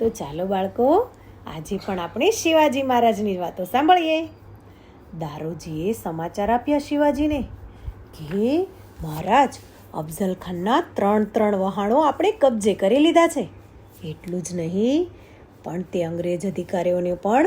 તો ચાલો બાળકો, આજે પણ આપણે શિવાજી મહારાજની વાતો સાંભળીએ. દારોજીએ સમાચાર આપ્યા શિવાજીને કે મહારાજ અફઝલ ખાનના ત્રણ ત્રણ વહાણો આપણે કબજે કરી લીધા છે. એટલું જ નહીં, પણ તે અંગ્રેજ અધિકારીઓને પણ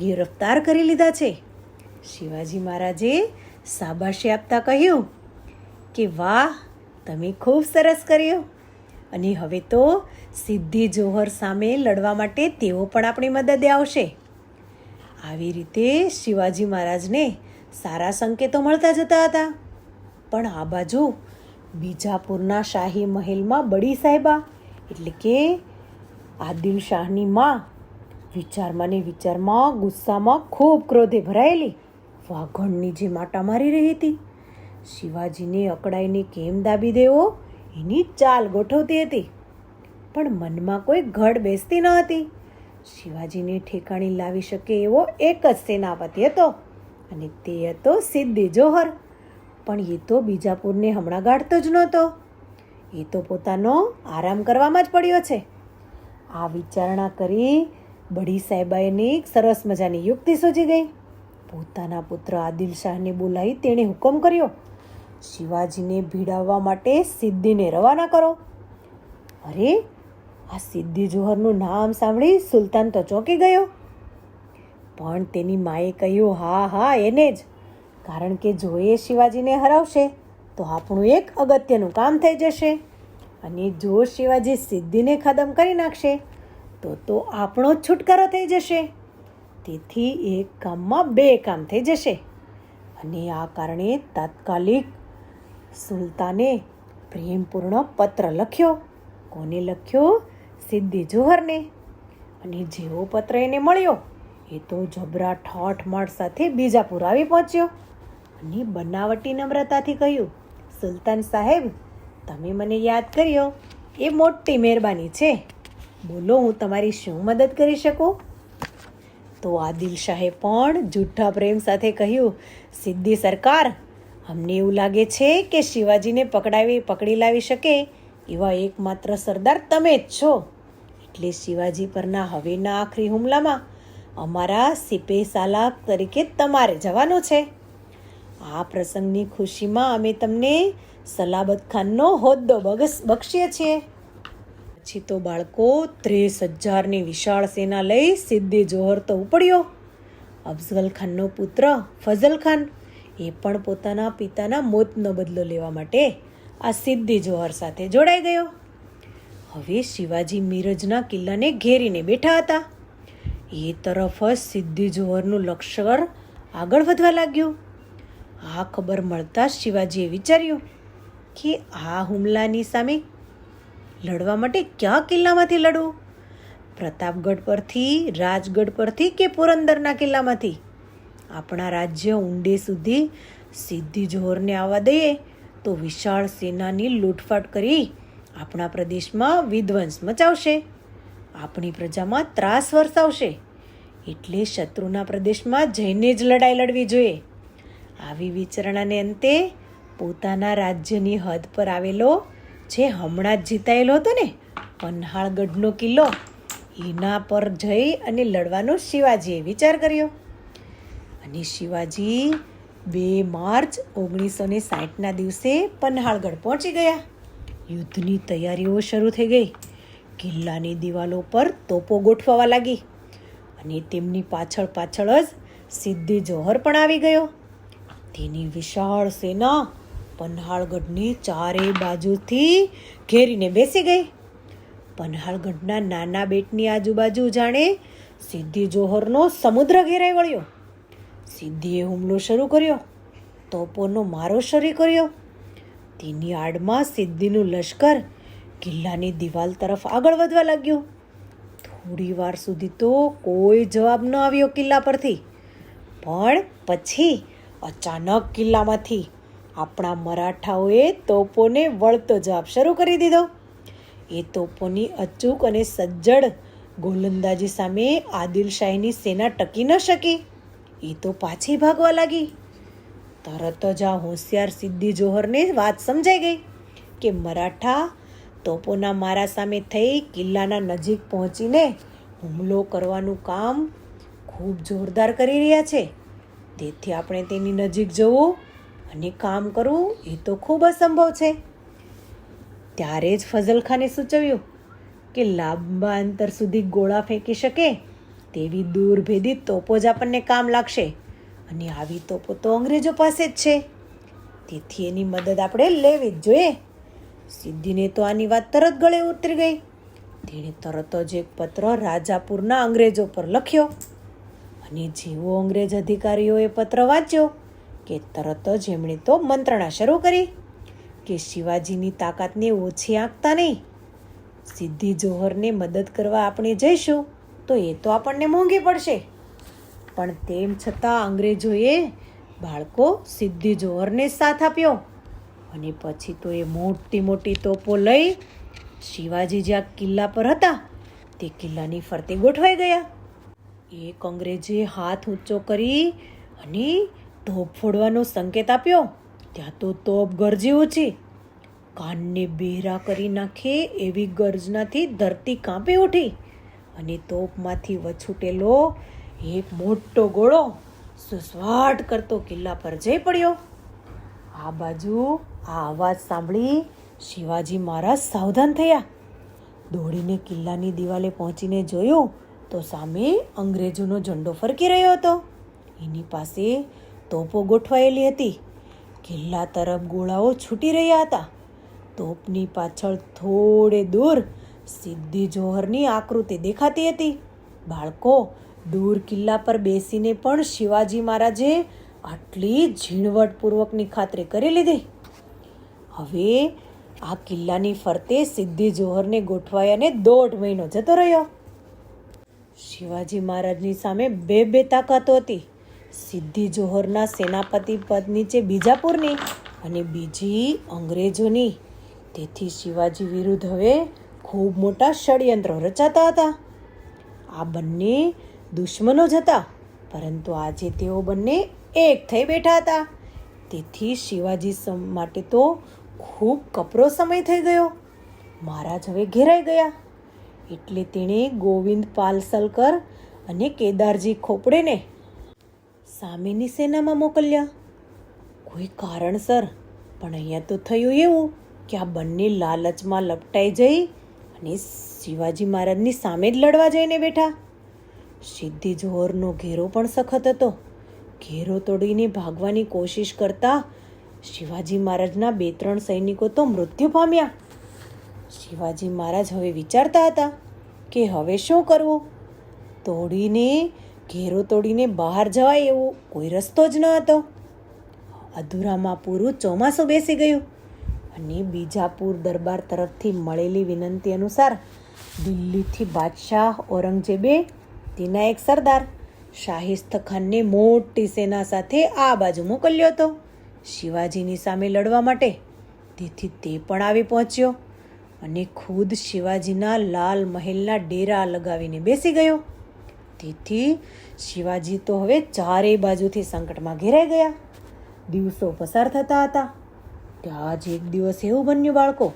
ગિરફ્તાર કરી લીધા છે. શિવાજી મહારાજે શાબાશી આપતા કહ્યું કે વાહ, તમે ખૂબ સરસ કર્યું. અને હવે તો સિદ્ધિ જોહર સામે લડવા માટે તેઓ પણ આપણી મદદે આવશે. આવી રીતે શિવાજી મહારાજને સારા સંકેતો મળતા જતા હતા. પણ આ બાજુ બીજાપુરના શાહી મહેલમાં બડી સાહેબા, એટલે કે આદિલ શાહની માં, વિચારમાં ને વિચારમાં ગુસ્સામાં ખૂબ ક્રોધે ભરાયેલી વાઘણની જે માટા મારી રહી હતી. શિવાજીને અકળાઈને કેમ દાબી દેવો એની ચાલ ગોઠવતી હતી. પણ મનમાં કોઈ ઘડ બેસતી ન હતી. શિવાજીને ઠેકાણી લાવી શકે એવો એક જ સેનાપતિ હતો અને તે હતો સિદ્ધિ જોહર. પણ એ તો બીજાપુરને હમણાં ગાઢતો જ નહોતો. એ તો પોતાનો આરામ કરવામાં જ પડ્યો છે. આ વિચારણા કરી બડી સાહેબાએની સરસ મજાની યુક્તિ સૂજી ગઈ. પોતાના પુત્ર આદિલ શાહને બોલાવી તેણે હુકમ કર્યો, શિવાજીને ભીડાવવા માટે સિદ્ધિને રવાના કરો. અરે આ સિદ્ધિ જોહરનું નામ સાંભળી સુલતાન તો ચોંકી ગયો. પણ તેની માએ કહ્યું, હા હા, એને જ. કારણ કે જો એ શિવાજીને હરાવશે, તો આપણું એક અગત્યનું કામ થઈ જશે. અને જો શિવાજી સિદ્ધિને ખતમ કરી નાખશે, તો તો આપણો જ છુટકારો થઈ જશે. તેથી એક કામમાં બે કામ થઈ જશે. અને આ કારણે તાત્કાલિક સુલતાને પ્રેમપૂર્ણ પત્ર લખ્યો. કોને લખ્યો? સિદ્ધિ જોહરને. અને જેવો પત્ર એને મળ્યો, એ તો જબરા મળ સાથે બીજાપુર આવી પહોંચ્યો. અને બનાવટી નમ્રતાથી કહ્યું, સુલતાન સાહેબ, તમે મને યાદ કર્યો, એ મોટી મહેરબાની છે. બોલો, હું તમારી શું મદદ કરી શકું? તો આદિલ શાહે પણ જૂઠા પ્રેમ સાથે કહ્યું, સિદ્ધિ સરકાર, અમને એવું લાગે છે કે શિવાજીને પકડાવી, પકડી લાવી શકે એવા એકમાત્ર સરદાર તમે જ છો. એટલે શિવાજી પરના હવેના આખરી હુમલામાં અમારા સિપે સાલાક તરીકે તમારે જવાનું છે. આ પ્રસંગની ખુશીમાં અમે તમને સલાબત ખાનનો હોદ્દો બક્ષીએ છીએ. પછી તો બાળકો ત્રીસ હજારની વિશાળ સેના લઈ સિદ્ધિ જોહર તો ઉપડ્યો. અફઝલ ખાનનો પુત્ર ફઝલ ખાન એ પણ પોતાના પિતાના મોતનો બદલો લેવા માટે આ સિદ્ધિ જોહર સાથે જોડાઈ ગયો. હવે શિવાજી મિરજના કિલ્લાને ઘેરીને બેઠા હતા. એ તરફ જ સિદ્ધિ જોહરનું લશ્કર આગળ વધવા લાગ્યું. આ ખબર મળતા શિવાજીએ વિચાર્યું કે આ હુમલાની સામે લડવા માટે કયા કિલ્લામાંથી લડવું? પ્રતાપગઢ પરથી, રાજગઢ પરથી કે પુરંદરના કિલ્લામાંથી? આપણા રાજ્ય ઊંડે સુધી સિદ્ધિ જોહરને આવવા દઈએ તો વિશાળ સેનાની લૂંટફાટ કરી આપણા પ્રદેશમાં વિધ્વંસ મચાવશે. આપણી પ્રજામાં ત્રાસ વરસાવશે. એટલે શત્રુના પ્રદેશમાં જઈને જ લડાઈ લડવી જોઈએ. આવી વિચારણાને અંતે પોતાના રાજ્યની હદ પર આવેલો, જે હમણાં જ જીતાયેલો હતો ને, પન્હાળગઢનો કિલ્લો, એના પર જઈ અને લડવાનો શિવાજીએ વિચાર કર્યો. અને શિવાજી બે માર્ચ ઓગણીસો ને સાઠના દિવસે પન્હાળગઢ પહોંચી ગયા. યુદ્ધની તૈયારીઓ શરૂ થઈ ગઈ. કિલ્લાની દિવાલો પર તોપો ગોઠવાવા લાગી અને તેમની પાછળ પાછળ જ સિદ્ધિ જોહર પણ આવી ગયો. તેની વિશાળ સેના પન્હાળગઢની ચારે બાજુથી ઘેરીને બેસી ગઈ. પન્હાળગઢના નાના બેટની આજુબાજુ જાણે સિદ્ધિ જોહરનો સમુદ્ર ઘેરાઈ વળ્યો. સિદ્ધિએ હુમલો શરૂ કર્યો. તોપોનો મારો શરૂ કર્યો. તેની આડમાં સિદ્ધિનું લશ્કર કિલ્લાની દિવાલ તરફ આગળ વધવા લાગ્યું. થોડી વાર સુધી તો કોઈ જવાબ ન આવ્યો કિલ્લા પરથી. પણ પછી અચાનક કિલ્લામાંથી આપણા મરાઠાઓએ તોપોને વળતો જવાબ શરૂ કરી દીધો. એ તોપોની અચૂક અને સજ્જડ ગોલંદાજી સામે આદિલશાહીની સેના ટકી ન શકી. એ તો પાછી ભાગવા લાગી. તરત જ આ હોશિયાર સિદ્ધિ જોહરને વાત સમજાઈ ગઈ કે મરાઠા તોપોના મારા સામે થઈ કિલ્લાના નજીક પહોંચીને હુમલો કરવાનું કામ ખૂબ જોરદાર કરી રહ્યા છે. તેથી આપણે તેની નજીક જવું અને કામ કરવું એ તો ખૂબ અસંભવ છે. ત્યારે જ ફઝલખાને સૂચવ્યું કે લાંબા અંતર સુધી ગોળા ફેંકી શકે તેવી દૂરભેદી તોપો જ આપણને કામ લાગશે. અને આવી તો અંગ્રેજો પાસે જ છે. તેથી એની મદદ આપણે લેવી જ જોઈએ. સિદ્ધિને તો આની વાત તરત ગળે ઉતરી ગઈ. તેણે તરત જ એક પત્ર રાજાપુરના અંગ્રેજો પર લખ્યો. અને જેવો અંગ્રેજ અધિકારીઓએ પત્ર વાંચ્યો કે તરત જ એમણે તો મંત્રણા શરૂ કરી કે શિવાજીની તાકાતને ઓછી આંકતા નહીં. સિદ્ધિ જોહરને મદદ કરવા આપણે જઈશું તો એ તો આપણને મોંઘી પડશે. પણ તેમ છતાં અંગ્રેજોએ બાળકો સિદ્ધિ જોહરને સાથ આપ્યો અને પછી તો એ મોટી મોટી તોપો લઈ શિવાજી જ્યાં કિલ્લા પર હતા, તે કિલ્લાની ફરતે ગોઠવાઈ ગયા. એક અંગ્રેજે હાથ ઊંચો કરી અને તોપ ફોડવાનો સંકેત આપ્યો. ત્યાં તો તોપ ગરજી ઊંચી. કાનને બેરા કરી નાખે એવી ગર્જનાથી ધરતી કાંપી ઉઠી અને તોપમાંથી વછૂટેલો એક મોટો ગોળો સુસવાટ કરતો કિલ્લા પર જઈ પડ્યો. આ બાજુ આ અવાજ સાંભળી શિવાજી મહારાજ સાવધાન થયા. દોડીને કિલ્લાની દિવાલે પહોંચીને જોયું તો સામે અંગ્રેજોનો ઝંડો ફરકી રહ્યો હતો. એની પાસે તોપો ગોઠવાયેલી હતી. કિલ્લા તરફ ગોળાઓ છૂટી રહ્યા હતા. તોપની પાછળ થોડે દૂર સિદ્ધિ જોહરની આકૃતિ દેખાતી હતી. બાળકો દૂર કિલ્લા પર બેસીને પણ શિવાજી મહારાજે આટલી ઝીણવટપૂર્વકની ખાતરી કરી લીધી. હવે આ કિલ્લાની ફરતે સિદ્ધિ જોહરને ગોઠવાયાને દોઢ મહિનો જતો રહ્યો. શિવાજી મહારાજની સામે બે બે તાકાતો હતી. સિદ્ધિ જોહરના સેનાપતિ પદ નીચે બીજાપુરની અને બીજી અંગ્રેજોની. તેથી શિવાજી વિરુદ્ધ હવે ખૂબ મોટા ષડયંત્રો રચાતા હતા. આ બંને દુશ્મનો જ હતા. પરંતુ આજે તેઓ બંને એક થઈ બેઠા હતા. તેથી શિવાજી માટે તો ખૂબ કપરો સમય થઈ ગયો. મહારાજ હવે ઘેરાઈ ગયા. એટલે તેણે ગોવિંદ પાલસલકર અને કેદારજી ખોપડેને સામેની સેનામાં મોકલ્યા. કોઈ કારણસર, પણ અહીંયા તો થયું એવું કે આ બંને લાલચમાં લપટાઈ જઈ અને શિવાજી મહારાજની સામે જ લડવા જઈને બેઠા. સિદ્ધિ જોહરનો ઘેરો પણ સખત હતો. ઘેરો તોડીને ભાગવાની કોશિશ કરતા શિવાજી મહારાજના બે ત્રણ સૈનિકો તો મૃત્યુ પામ્યા. શિવાજી મહારાજ હવે વિચારતા હતા કે હવે શું કરવું? તોડીને, ઘેરો તોડીને બહાર જવાય એવો કોઈ રસ્તો જ ન હતો. અધૂરામાં પૂરું ચોમાસું બેસી ગયું અને બીજાપુર દરબાર તરફથી મળેલી વિનંતી અનુસાર દિલ્હીથી બાદશાહ ઔરંગઝેબે તેના એક સરદાર શાહિસ્ત ખાનને મોટી સેના સાથે આ બાજુ મોકલ્યો હતો. શિવાજીની સામે લડવા માટે તેથી તે પણ આવી પહોંચ્યો અને ખુદ શિવાજીના લાલ મહેલના ડેરા લગાવીને બેસી ગયો. તેથી શિવાજી તો હવે ચારેય બાજુથી સંકટમાં ઘેરાઈ ગયા. દિવસો પસાર થતા હતા. ત્યાં જ એક દિવસ એવું બન્યું બાળકો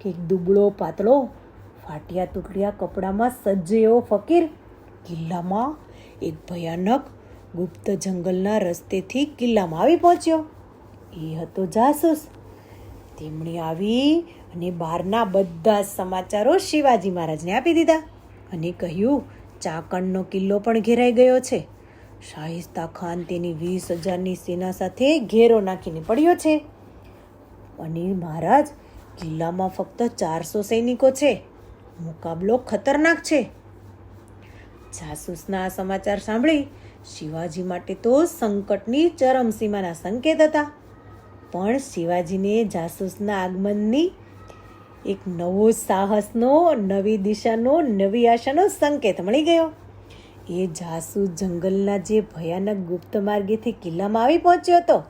કે એક દુબળો પાતળો ફાટ્યા તૂટડિયા કપડામાં સજ્જ એવો ફકીર કિલ્લામાં એક ભયાનક ગુપ્ત જંગલના રસ્તેથી કિલ્લામાં આવી પહોંચ્યો. એ હતો જાસૂસ. તેમણે આવી અને બહારના બધા જ સમાચારો શિવાજી મહારાજને આપી દીધા અને કહ્યું, ચાકણનો કિલ્લો પણ ઘેરાઈ ગયો છે. શાહિસ્તા ખાન તેની વીસ હજારની સેના સાથે ઘેરો નાખીને પડ્યો છે. અને મહારાજ, કિલ્લામાં ફક્ત ચારસો સૈનિકો છે. મુકાબલો ખતરનાક છે. જાસૂસના આ સમાચાર સાંભળી શિવાજી માટે તો સંકટની ચરમસીમાના સંકેત હતા. પણ શિવાજીને જાસૂસના આગમનની એક નવો સાહસનો, નવી દિશાનો, નવી આશાનો સંકેત મળી ગયો. એ જાસૂસ જંગલના જે ભયાનક ગુપ્ત માર્ગેથી કિલ્લામાં આવી પહોંચ્યો હતો,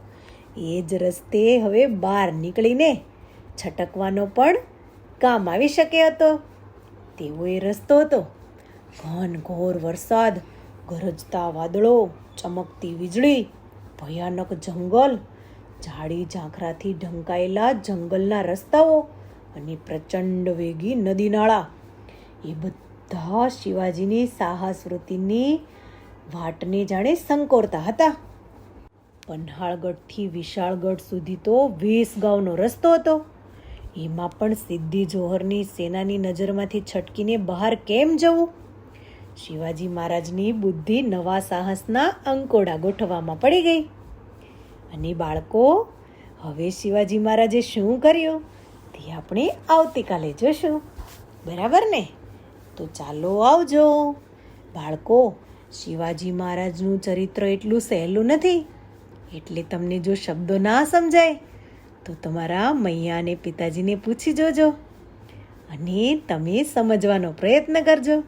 એ જ રસ્તે હવે બહાર નીકળીને છટકવાનો પણ કામ આવી શકે હતો. તેવો એ રસ્તો હતો. ઘન, ઘોર વરસાદ, ગરજતા વાદળો, ચમકતી વીજળી, ભયાનક જંગલ ઝાડી ઝાંખરાથી ઢંકાયેલા જંગલના રસ્તાઓ અને પ્રચંડ વેગી નદી નાળા. એ બધા શિવાજીની સાહસ વાટને જાણે સંકોરતા હતા. પન્હાળગઢથી વિશાળગઢ સુધી તો વીસ ગાંવનો રસ્તો હતો. એમાં પણ સિદ્ધિ જોહરની સેનાની નજરમાંથી છટકીને બહાર કેમ જવું? શિવાજી મહારાજની બુદ્ધિ નવા સાહસના અંકોડા ગોઠવવામાં પડી ગઈ. અને બાળકો, હવે શિવાજી મહારાજે શું કર્યું? તે આપણે આવતીકાલે જોશું. બરાબર ને? તો ચાલો આવજો. બાળકો, શિવાજી મહારાજનું ચરિત્ર એટલું સહેલું નથી. એટલે તમને જો શબ્દો ના સમજાય, તો તમારા મૈયા અને પિતાજીને પૂછી જોજો. અને તમે સમજવાનો પ્રયત્ન કરજો.